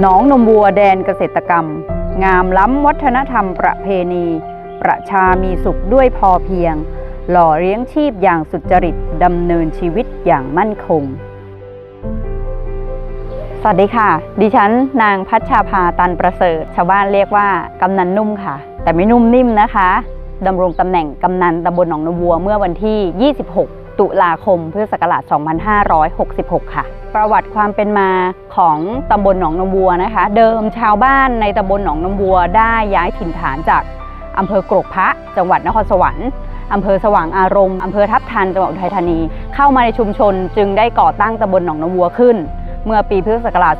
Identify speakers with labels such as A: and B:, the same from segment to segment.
A: หนองนมวัวแดนเกษตรกรรม งามล้ำวัฒนธรรมประเพณี ประชามีสุขด้วยพอเพียง หล่อเลี้ยงชีพอย่างสุจริตดำเนินชีวิตอย่างมั่นคง สวัสดีค่ะ ดิฉันนางพัชชาภาตันประเสริฐ ชาวบ้านเรียกว่ากำนันนุ่มค่ะ แต่ไม่นุ่มนิ่มนะคะดำรงตำแหน่งกำนันตำบลหนองนวัวเมื่อวันที่ 26 ตุลาคมพุทธศักราช 2566 ค่ะ ประวัติความเป็นมาของตำบลหนองนวัวนะคะ เดิมชาวบ้านในตำบลหนองนวัวได้ย้ายถิ่นฐานจากอำเภอกรกพระจังหวัดนครสวรรค์อำเภอสว่างอารมณ์อำเภอทับทันจังหวัดอุทัยธานี เข้ามาในชุมชนจึงได้ก่อตั้งตำบลหนองนวัวขึ้น เมื่อปีพุทธศักราช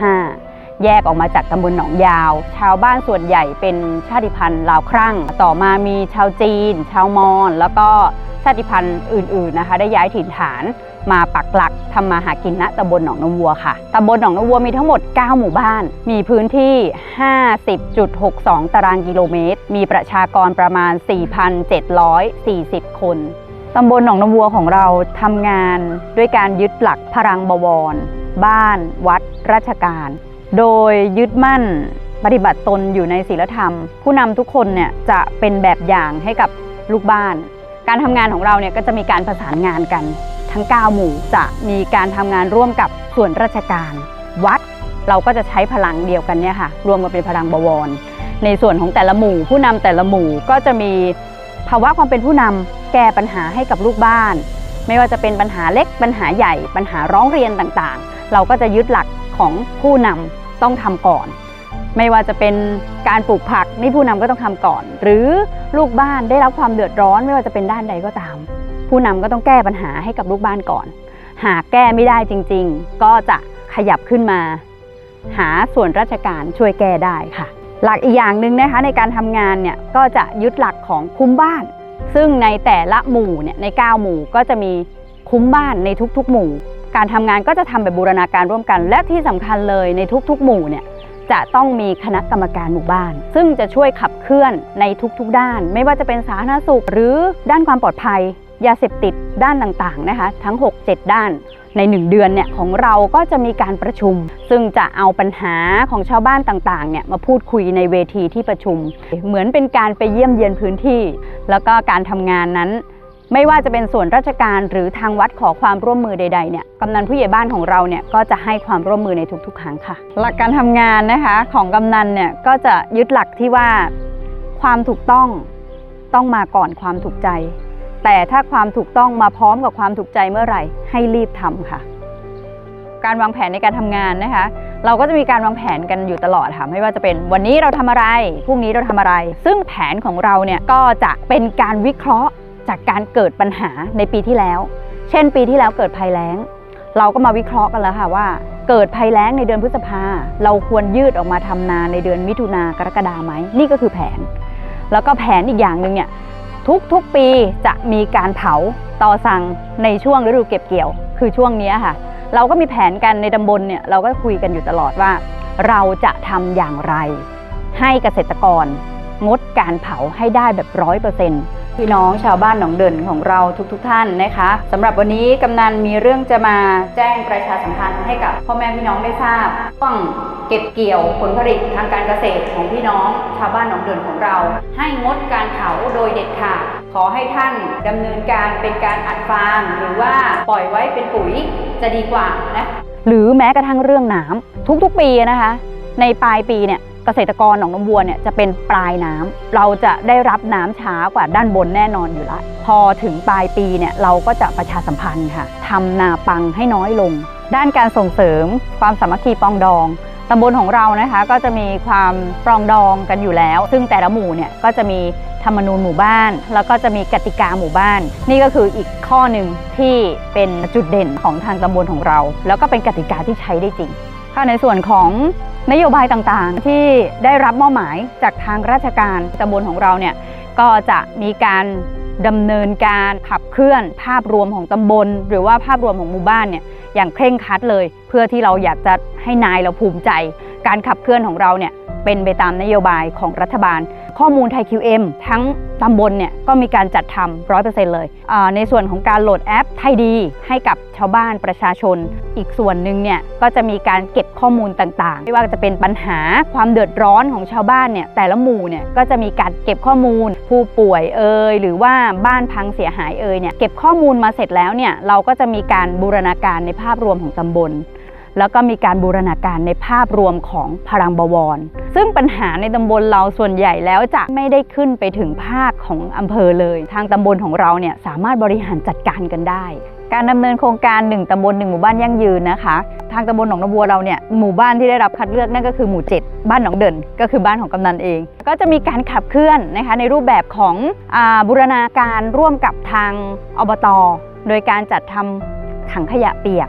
A: 2515แยกออกมาจากตำบลหนองยาว ชาวบ้านส่วนใหญ่เป็นชาติพันธุ์ลาวครั่ง ต่อมามีชาวจีน ชาวมอญ แล้วก็ ชาติพันธุ์อื่นๆนะคะ ได้ย้ายถิ่นฐานมาปักหลักทำมาหากินณตำบลหนองนวัวค่ะตำบลหนองนวัวมีทั้งหมด 9 หมู่บ้าน มีพื้นที่ 50.62 ตารางกิโลเมตร มีประชากรประมาณ 4,740 คนตำบลหนองนวัวของเราทำงานด้วยการยึดหลักพรังบวร บ้าน วัด ราชการ โดยยึดมั่นปฏิบัติตนอยู่ในศีลธรรม ผู้นำทุกคนเนี่ยจะเป็นแบบอย่างให้กับลูกบ้าน การทำงานของเราเนี่ยก็จะมีการประสานงานกันทั้ง 9 หมู่จะมีการทำงานร่วมกับส่วนราชการ วัดเราก็จะใช้พลังเดียวกันเนี่ยค่ะรวมกันเป็นพลังบวร ในส่วนของแต่ละหมู่ ผู้นำแต่ละหมู่ก็จะมีภาวะความเป็นผู้นำแก้ปัญหาให้กับลูกบ้าน ไม่ว่าจะเป็นปัญหาเล็กปัญหาใหญ่ ปัญหาร้องเรียนต่างๆ เราก็จะยึดหลักของผู้นำต้องทำก่อน ไม่ว่าจะเป็นการปลูกผักนี่ผู้นำก็ต้องทำก่อน หรือลูกบ้านได้รับความเดือดร้อนไม่ว่าจะเป็นด้านใดก็ตาม ผู้นำก็ต้องแก้ปัญหาให้กับลูกบ้านก่อน หากแก้ไม่ได้จริง ๆ ก็จะขยับขึ้นมา หาส่วนราชการช่วยแก้ได้ค่ะ หลักอีกอย่างหนึ่งนะคะในการทำงานเนี่ยก็จะยึดหลักของคุ้มบ้าน ซึ่งในแต่ละหมู่เนี่ยใน 9 หมู่ก็จะมีคุ้มบ้านในทุกๆ หมู่ การทำงานก็จะทำแบบบูรณาการร่วมกัน และที่สำคัญเลยในทุกๆ หมู่เนี่ย จะต้องมีคณะกรรมการหมู่บ้าน ซึ่งจะช่วยขับเคลื่อนในทุกๆด้าน ไม่ว่าจะเป็นสาธารณสุข หรือด้านความปลอดภัย ยาเสพติดด้านต่างๆนะคะ ทั้ง 6-7 ด้านใน 1 เดือนเนี่ยของเราก็จะมีการประชุม ซึ่งจะเอาปัญหาของชาวบ้านต่างๆเนี่ยมาพูดคุยในเวทีที่ประชุม เหมือนเป็นการไปเยี่ยมเยียนพื้นที่ แล้วก็การทำงานนั้น ไม่ว่าจะเป็นส่วนราชการหรือทางวัดขอความร่วมมือใดๆเนี่ยกำนันผู้ใหญ่บ้านของเราเนี่ยก็จะให้ความร่วมมือในทุกๆครั้งค่ะ หลักการทำงานนะคะของกำนันเนี่ยก็จะยึดหลักที่ว่าความถูกต้องต้องมาก่อนความถูกใจ แต่ถ้าความถูกต้องมาพร้อมกับความถูกใจเมื่อไหร่ ให้รีบทำค่ะ การวางแผนในการทำงานนะคะ เราก็จะมีการวางแผนกันอยู่ตลอดค่ะไม่ว่าจะเป็นวันนี้เราทำอะไรพรุ่งนี้เราทำอะไร ซึ่งแผนของเราเนี่ยก็จะเป็นการวิเคราะห์ จากการเกิดปัญหาในปีที่แล้ว เช่นปีที่แล้วเกิดภัยแล้ง เราก็มาวิเคราะห์กันแล้วค่ะว่า เกิดภัยแล้งในเดือนพฤษภาเราควรยืดออกมาทำนาในเดือนมิถุนากรกฎาไหมนี่ก็คือแผน แล้วก็แผนอีกอย่างหนึ่งเนี่ยทุกๆปีจะมีการเผาต่อสั่งในช่วงฤดูเก็บเกี่ยว คือช่วงนี้ค่ะ เราก็มีแผนกันในตำบลเนี่ยเราก็คุยกันอยู่ตลอดว่า เราจะทำอย่างไร ให้เกษตรกรงดการเผาให้ได้แบบร้อยเปอร์เซ็นต์ พี่น้องชาวบ้านหนองเดินของเราทุกๆทท่านนะคะสำหรับวันนี้กำนันมีเรื่องจะมาแจ้งประชาสัมพันธ์ให้กับพ่อแม่พี่น้องได้ทราบช่วงเก็บเกี่ยวผลผลิตทางการเกษตรของพี่น้องชาวบ้านหนองเดินของเรา ให้งดการเผาโดยเด็ดขาดขอให้ท่านดำเนินการเป็นการอัดฟางหรือว่าปล่อยไว้เป็นปุ๋ยจะดีกว่านะหรือแม้กระทั่งเรื่องน้ำทุกๆปีนะคะ ในปลายปีเนี่ย เกษตรกรหนองน้ำบัวเนี่ยจะเป็นปลายน้ำเราจะได้รับน้ำช้ากว่าด้านบนแน่นอนอยู่แล้วพอถึงปลายปีเนี่ยเราก็จะประชาสัมพันธ์ค่ะทำนาปังให้น้อยลง ด้านการส่งเสริมความสามัคคีปองดองตำบลของเรานะคะก็จะมีความปรองดองกันอยู่แล้ว ซึ่งแต่ละหมู่เนี่ยก็จะมีธรรมนูญหมู่บ้าน แล้วก็จะมีกติกาหมู่บ้าน นี่ก็คืออีกข้อหนึ่งที่เป็นจุดเด่นของทางตำบลของเรา แล้วก็เป็นกติกาที่ใช้ได้จริง ค่ะในส่วนของนโยบายต่างๆ ที่ได้รับมอบหมายจากทางราชการตำบลของเราเนี่ยก็จะมีการดำเนินการขับเคลื่อนภาพรวมของตำบล หรือว่าภาพรวมของหมู่บ้านเนี่ยอย่างเคร่งครัดเลย เพื่อที่เราอยากจะให้นายเราภูมิใจ การขับเคลื่อนของเราเนี่ยเป็นไปตามนโยบายของรัฐบาล ข้อมูลไทย QM ทั้งตำบลเนี่ยก็มีการจัดทำร้อยเปอร์เซ็นต์เลย ในส่วนของการโหลดแอปไทยดีให้กับชาวบ้านประชาชน อีกส่วนหนึ่งเนี่ยก็จะมีการเก็บข้อมูลต่างๆ ไม่ว่าจะเป็นปัญหาความเดือดร้อนของชาวบ้านเนี่ยแต่ละหมู่เนี่ยก็จะมีการเก็บข้อมูล ผู้ป่วยเอ่ยหรือว่าบ้านพังเสียหายเอ่ยเนี่ยเก็บข้อมูลมาเสร็จแล้วเนี่ยเราก็จะมีการบูรณาการในภาพรวมของตำบล แล้วก็มีการบูรณาการในภาพรวมของพลังบวร ซึ่งปัญหาในตำบลเราส่วนใหญ่แล้วจะไม่ได้ขึ้นไปถึงภาคของอำเภอเลย ทางตำบลของเราเนี่ยสามารถบริหารจัดการกันได้ การดำเนินโครงการ 1ตำบล1หมู่บ้านยั่งยืนนะคะ ทางตำบลหนองนาบัวเราเนี่ยหมู่บ้านที่ได้รับคัดเลือกนั่นก็คือหมู่ 7 บ้านหนองเดินก็คือบ้านของกำนันเอง ก็จะมีการขับเคลื่อนนะคะในรูปแบบของอบูรณาการร่วมกับทางอบต โดยการจัดทำถังขยะเปียก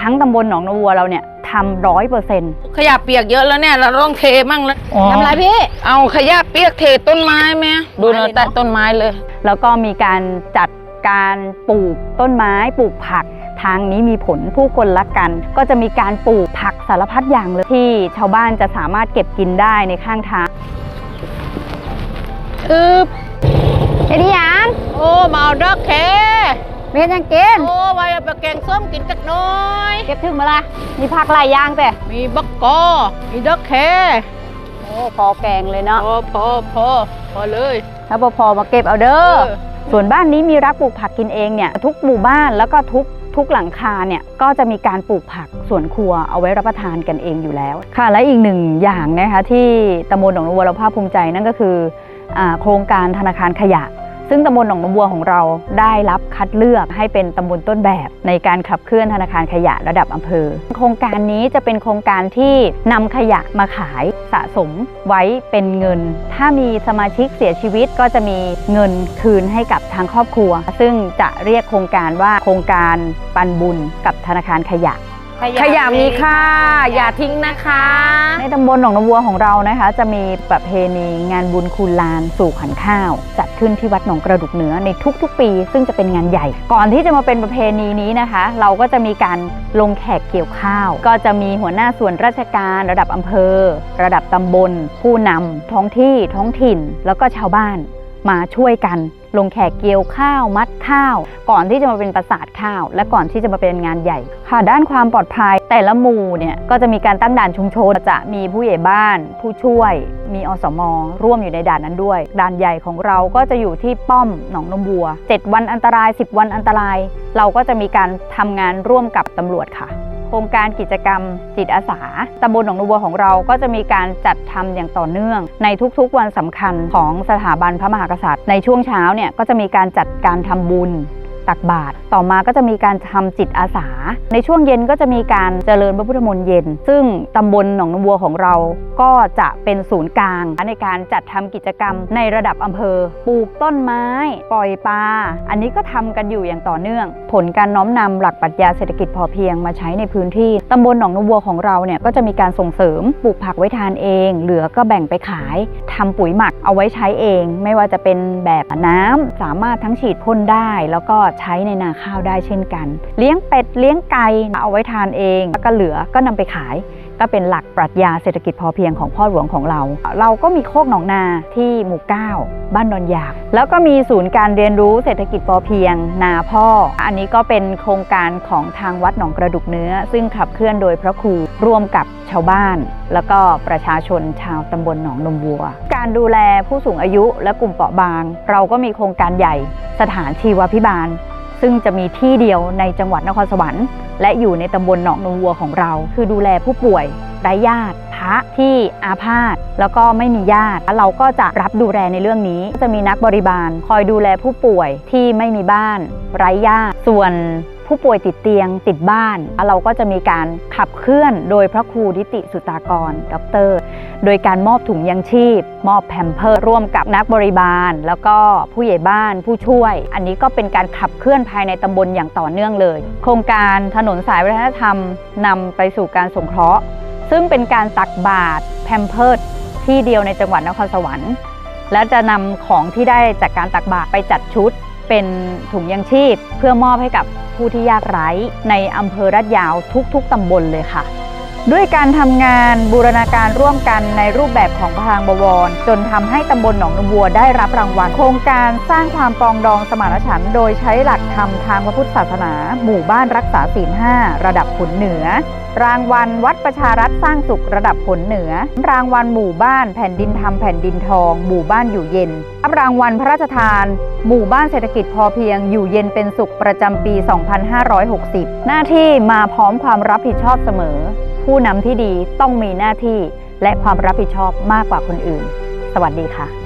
A: ทั้งตำบลหนองนาวัวเราเนี่ยทำร้อยเปอร์เซ็นต์
B: ขยะเปียกเยอะแล้วเนี่ยเราต้องเทมั่งแล้ว
A: ทำไรพี่
B: เอาขยะเปียกเทต้นไม้ไหมดูเนาะแต่ต้นไม้เลย
A: แล้วก็มีการจัดการปลูกต้นไม้ปลูกผักทางนี้มีผลผู้คนรักกัน ก็จะมีการปลูกผักสารพัดอย่างเลยที่ชาวบ้านจะสามารถเก็บกินได้ในข้างทาง
B: อึบ
A: เอ็ดยัง
B: โอ้มาเอาดอกแค
A: เม็ดยังกิน
B: โอ้ไว้เอาไปแกงส้มกินจักหน้อย
A: เก็บถึงมาละมีผักหลายอย่างแต่
B: มีบักกอ มีดอกแค
A: โอ้พอแกงเลยเนาะ
B: พอพอพอพอเลย
A: ถ้าพอพอมาเก็บเอาเด้อส่วนบ้านนี้มีรักปลูกผักกินเองเนี่ยทุกหมู่บ้านแล้วก็ทุกทุกหลังคาเนี่ยก็จะมีการปลูกผักสวนครัวเอาไว้รับประทานกันเองอยู่แล้ว ค่ะและอีกหนึ่งอย่างนะคะที่ตำบลหนองบัวเราภาคภูมิใจนั่นก็คืออาโครงการธนาคารขยะ ซึ่งตำบลหนองบัวของเราได้รับคัดเลือกให้เป็นตำบลต้นแบบ ในการขับเคลื่อนธนาคารขยะระดับอำเภอ โครงการนี้จะเป็นโครงการที่นำขยะมาขายสะสมไว้เป็นเงิน ถ้ามีสมาชิกเสียชีวิตก็จะมีเงินคืนให้กับทางครอบครัว ซึ่งจะเรียกโครงการว่าโครงการปันบุญกับธนาคารขยะ
B: ขยะมีค่าอย่าทิ้งนะคะ
A: ในตำบลหนองนาวัวของเรานะคะ จะมีประเพณีงานบุญคูณลานสู่ขันข้าว จัด ขึ้นที่วัดหนองกระดูกเหนือในทุกๆ ปี ซึ่งจะเป็นงานใหญ่ ก่อนที่จะมาเป็นประเพณีนี้นะคะ เราก็จะมีการลงแขกเกี่ยวข้าว ก็จะมีหัวหน้าส่วนราชการระดับอำเภอ ระดับตำบล ผู้นำท้องที่ท้องถิ่น แล้วก็ชาวบ้านมาช่วยกัน ลงแขกเกี่ยวข้าวมัดข้าว ก่อนที่จะมาเป็นประสาทข้าว และก่อนที่จะมาเป็นงานใหญ่ ค่ะด้านความปลอดภัยแต่ละหมู่เนี่ยก็จะมีการตั้งด่านชุมชนจะมีผู้ใหญ่บ้าน ผู้ช่วย มีอสมอร่วมอยู่ในด่านนั้นด้วย ด่านใหญ่ของเราก็จะอยู่ที่ป้อมหนองนมบัว 7 วันอันตราย 10 วันอันตราย เราก็จะมีการทำงานร่วมกับตำรวจค่ะ โครงการกิจกรรมจิตอาสาตำบลหนองนบัวของเราก็จะมีการจัดทำอย่างต่อเนื่อง ในทุกๆวันสำคัญของสถาบันพระมหากษัตริย์ ในช่วงเช้าเนี่ยก็จะมีการจัดการทำบุญ ตักบาตรต่อมาก็จะมีการทำจิตอาสา ในช่วงเย็นก็จะมีการเจริญพระพุทธมนต์เย็น ซึ่งตำบลหนองนบัวของเราก็จะเป็นศูนย์กลาง ในการจัดทำกิจกรรมในระดับอำเภอ ปลูกต้นไม้ ปล่อยปลาอันนี้ก็ทำกันอยู่อย่างต่อเนื่อง ผลการน้อมนำหลักปรัชญาเศรษฐกิจพอเพียงมาใช้ในพื้นที่ตำบลหนองนบัวของเราเนี่ยก็จะมีการส่งเสริมปลูกผักไว้ทานเอง เหลือก็แบ่งไปขายทำปุ๋ยหมักเอาไว้ใช้เอง ไม่ว่าจะเป็นแบบน้ำสามารถทั้งฉีดพ่นได้แล้วก็ใช้ในนาข้าวได้เช่นกัน เลี้ยงเป็ดเลี้ยงไก่เอาไว้ทานเอง แล้วก็เหลือก็นำไปขาย ก็เป็นหลักปรัชญาเศรษฐกิจพอเพียงของพ่อหลวงของเรา เราก็มีโคกหนองนาที่หมู่ 9 บ้านดอนยาก แล้วก็มีศูนย์การเรียนรู้เศรษฐกิจพอเพียง นาพ่อ อันนี้ก็เป็นโครงการของทางวัดหนองกระดุกเนื้อ ซึ่งขับเคลื่อนโดยพระครูร่วมกับชาวบ้าน แล้วก็ประชาชนชาวตำบลหนองนมวัว การดูแลผู้สูงอายุและกลุ่มเปราะบาง เราก็มีโครงการใหญ่สถานชีวพิบาล ซึ่งจะมีที่เดียวในจังหวัดนครสวรรค์ และอยู่ในตำบลหนองนงวัวของเรา คือดูแลผู้ป่วยไร้ญาติพระที่อาพาธแล้วก็ไม่มีญาติเราก็จะรับดูแลในเรื่องนี้ จะมีนักบริบาล คอยดูแลผู้ป่วยที่ไม่มีบ้าน ไร้ญาติส่วน ผู้ป่วยติดเตียงติดบ้าน เราก็จะมีการขับเคลื่อนโดยพระครูนิติสุตากรดอกเตอร์ โดยการมอบถุงยังชีพ มอบแพมเพิร์ร่วมกับนักบริบาล แล้วก็ผู้ใหญ่บ้านผู้ช่วย อันนี้ก็เป็นการขับเคลื่อนภายในตำบลอย่างต่อเนื่องเลย โครงการถนนสายวัฒนธรรมนำไปสู่การสงเคราะห์ ซึ่งเป็นการตักบาตรแพมเพิร์ที่เดียวในจังหวัดนครสวรรค์และจะนำของที่ได้จากการตักบาตรไปจัดชุด เป็นถุงยังชีพ เพื่อมอบให้กับผู้ที่ยากไร้ในอำเภอรัดยาวทุกๆตำบลเลยค่ะ ด้วยการทำงานบูรณาการร่วมกันในรูปแบบของพรางบวร จนทำให้ตำบลหนองนมวัวได้รับรางวัล โครงการสร้างความปองดองสมานฉันท์โดยใช้หลักธรรมทางพระพุทธศาสนา หมู่บ้านรักษาศีลห้าระดับผลเหนือรางวัลวัดประชารัฐสร้างสุขระดับผลเหนือ รางวัลหมู่บ้านแผ่นดินธรรมแผ่นดินทอง หมู่บ้านอยู่เย็น รางวัลพระราชทาน หมู่บ้านเศรษฐกิจพอเพียง อยู่เย็นเป็นสุขประจำปี 2560 หน้าที่มาพร้อมความรับผิดชอบเสมอ ผู้นำที่ดีต้องมีหน้าที่และความรับผิดชอบมากกว่าคนอื่น สวัสดีค่ะ